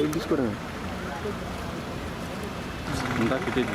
ఏం తీసుకురా ఇందాక పెట్టేది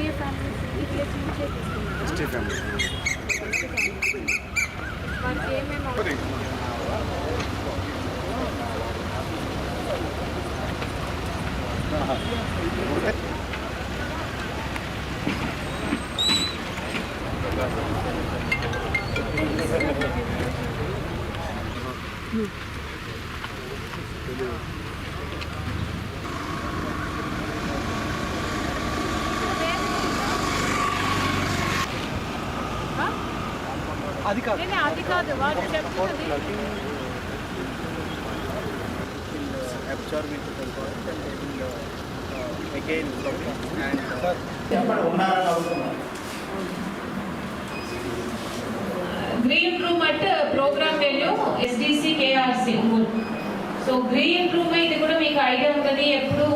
ఈ ప్లేస్ నుంచే తీసుకున్నారా వారికి ఏమేమి అవసరం అది కాదు. అది కాదు వాడు చెప్తున్నది. Absorb into the body and they will uh, again float and green room at programme venue SDC KRC so green room ఇది కూడా మీకు ఐడియా ఉంటుంది ఎప్పుడు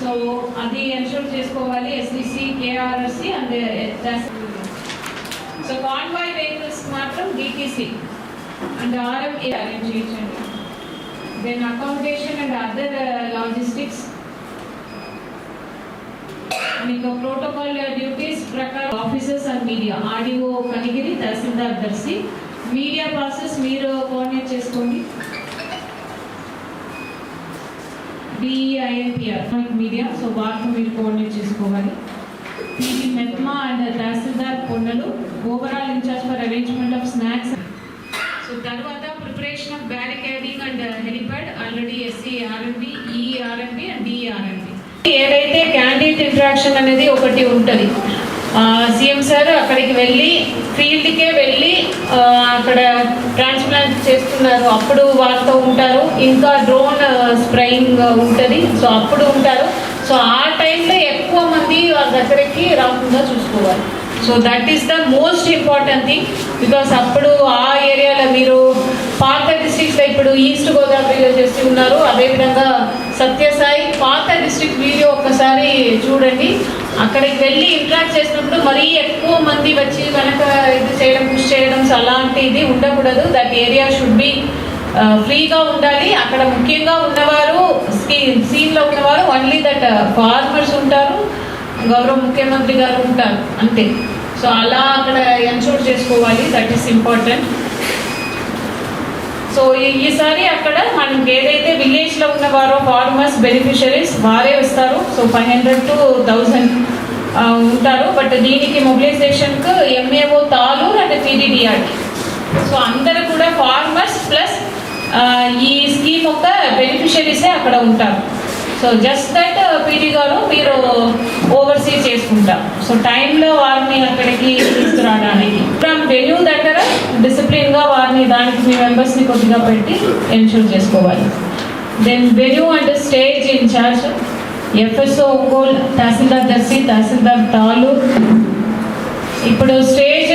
సో అది ఎన్షూర్ చేసుకోవాలి SDC KRC and so convoy vehicles మాత్రం డిటీసీ అండ్ ఆర్ఎంఏ అరేంజ్ చేయించండి then accommodation and other logistics మీకు ప్రోటోకాల్ డ్యూటీస్ ప్రకారం officers and media RDO Kanigiri tahsildar Darsi media process మీరు కోఆర్డినేట్ చేసుకోండి. డిఐఎన్పిఆర్ మీడియా సో వార్త మీరు కోఆర్డినేట్ చేసుకోవాలి. పీటీ మెత్మా అండ్ తహసీల్దార్ కొండలు overall incharge for arrangement of snacks so తర్వాత preparation of barricading and helipad already SC RMP ERMP and DRMP ఏదైతే candidate interaction అనేది ఒకటి ఉంటుంది సీఎం సార్ అక్కడికి వెళ్ళి ఫీల్డ్కే వెళ్ళి అక్కడ ట్రాన్స్ప్లాంట్ చేస్తున్నారు. అప్పుడు వాళ్ళతో ఉంటారు. ఇంకా డ్రోన్ స్ప్రేయింగ్ ఉంటుంది. సో అప్పుడు ఉంటారు. సో ఆ టైంలో ఎక్కువ మంది వాళ్ళ దగ్గరికి రాకుండా చూసుకోవాలి. So that is the most important thing because అప్పుడు ఆ ఏరియాలో మీరు పాత డిస్ట్రిక్ట్స్లో ఇప్పుడు ఈస్ట్ గోదావరిలో చేసి ఉన్నారు. అదేవిధంగా సత్యసాయి పాత డిస్ట్రిక్ట్ వీడియో ఒక్కసారి చూడండి. అక్కడికి వెళ్ళి ఇంట్రాక్ట్ చేసినప్పుడు మరీ ఎక్కువ మంది వచ్చి వెనక ఇది చేయడం పుష్ చేయడం అలాంటిది ఉండకూడదు. దట్ ఏరియా షుడ్ బి ఫ్రీగా ఉండాలి. అక్కడ ముఖ్యంగా ఉన్నవారు సీన్లో ఉన్నవారు ఓన్లీ దట్ ఫార్మర్స్ ఉంటారు. గౌరవ ముఖ్యమంత్రి గారు ఉంటారు అంతే. సో అలా అక్కడ ఎన్షూర్ చేసుకోవాలి దట్ ఈస్ ఇంపార్టెంట్ సో ఈసారి అక్కడ మనకి ఏదైతే విలేజ్లో ఉన్నవారో ఫార్మర్స్ బెనిఫిషరీస్ వారే వస్తారు. So five hundred to thousand ఉంటారు. బట్ దీనికి మొబిలైజేషన్కు ఎంఏఓ తాలూర్ అండ్ టీడీడీఆర్టీ సో అందరూ కూడా ఫార్మర్స్ ప్లస్ ఈ స్కీమ్ యొక్క బెనిఫిషరీసే అక్కడ ఉంటారు. సో జస్ట్ దట్ పీటీ గారు ఓవర్సీ చేసుకుంటారు సో టైంలో వారిని అక్కడికి తీసుకురావడానికి. ఫ్రమ్ వెన్యూ దగ్గర డిసిప్లిన్గా వారిని దానికి మీ మెంబర్స్ని కొద్దిగా పెట్టి ఎన్షూర్ చేసుకోవాలి. దెన్ వెన్యూ అంటే స్టేజ్ ఇన్ఛార్జ్ ఎఫ్ఎస్ఓ ఒంగోల్ తహసీల్దార్ దర్శి తహసీల్దార్ తాలూక్ ఇప్పుడు స్టేజ్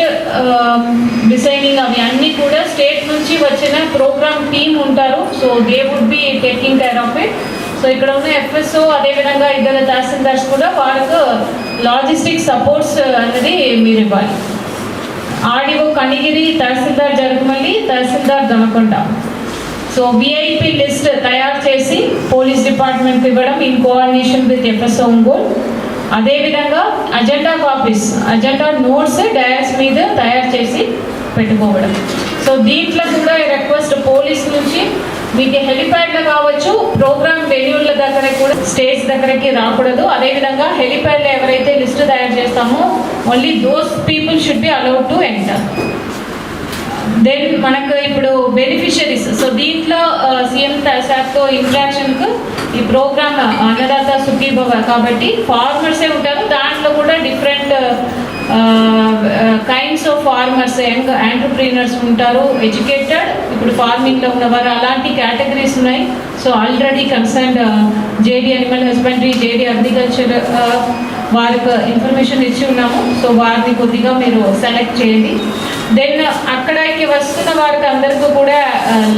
డిజైనింగ్ um, అవి అన్నీ కూడా స్టేట్ నుంచి వచ్చిన ప్రోగ్రామ్ టీమ్ ఉంటారు. So they would be taking care of it so ఇక్కడ ఉన్న ఎఫ్ఎస్ఓ అదేవిధంగా ఇద్దరు తహసీల్దార్స్ కూడా వాళ్ళకు లాజిస్టిక్ సపోర్ట్స్ అనేది మీరు ఇవ్వాలి. ఆర్డీఓ కనిగిరి తహసీల్దార్ జరుగుమల్లి తహసీల్దార్ దొనకొండ సో విఐపి లిస్ట్ తయారు చేసి పోలీస్ డిపార్ట్మెంట్కి ఇవ్వడం in coordination with FSO Ongole. అదేవిధంగా agenda copies agenda notes dais మీద తయారు చేసి పెట్టుకోవడం. సో దీంట్లో కూడా మీకు హెలిప్యాడ్లో కావచ్చు ప్రోగ్రామ్ వెన్యూల దగ్గర కూడా స్టేజ్ దగ్గరకి రాకూడదు. అదేవిధంగా హెలిప్యాడ్లు ఎవరైతే లిస్ట్ తయారు చేస్తామో only those people should be allowed to enter then మనకు ఇప్పుడు బెనిఫిషరీస్ సో దీంట్లో సీఎం సార్తో ఇంట్రాక్షన్కు ఈ ప్రోగ్రామ్ అన్నదాత సుఖీభవ కాబట్టి ఫార్మర్సే ఉంటారు దాంట్లో కూడా different kinds of farmers young entrepreneurs ఉంటారు ఎడ్యుకేటెడ్ ఇప్పుడు ఫార్మింగ్లో ఉన్నవారు అలాంటి కేటగిరీస్ ఉన్నాయి. So already concern JD animal husbandry JD agriculture వారికి ఇన్ఫర్మేషన్ ఇచ్చి ఉన్నాము. సో వారిని కొద్దిగా మీరు సెలెక్ట్ చేయండి. దెన్ అక్కడికి వస్తున్న వారికి అందరికీ కూడా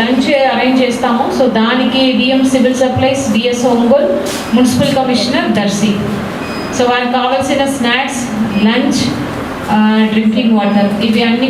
లంచ్ అరేంజ్ చేస్తాము. సో దానికి DM civil supplies DS Ongole municipal commissioner Darsi so వారికి కావాల్సిన స్నాక్స్ లంచ్ డ్రింకింగ్ వాటర్ ఇవి అన్ని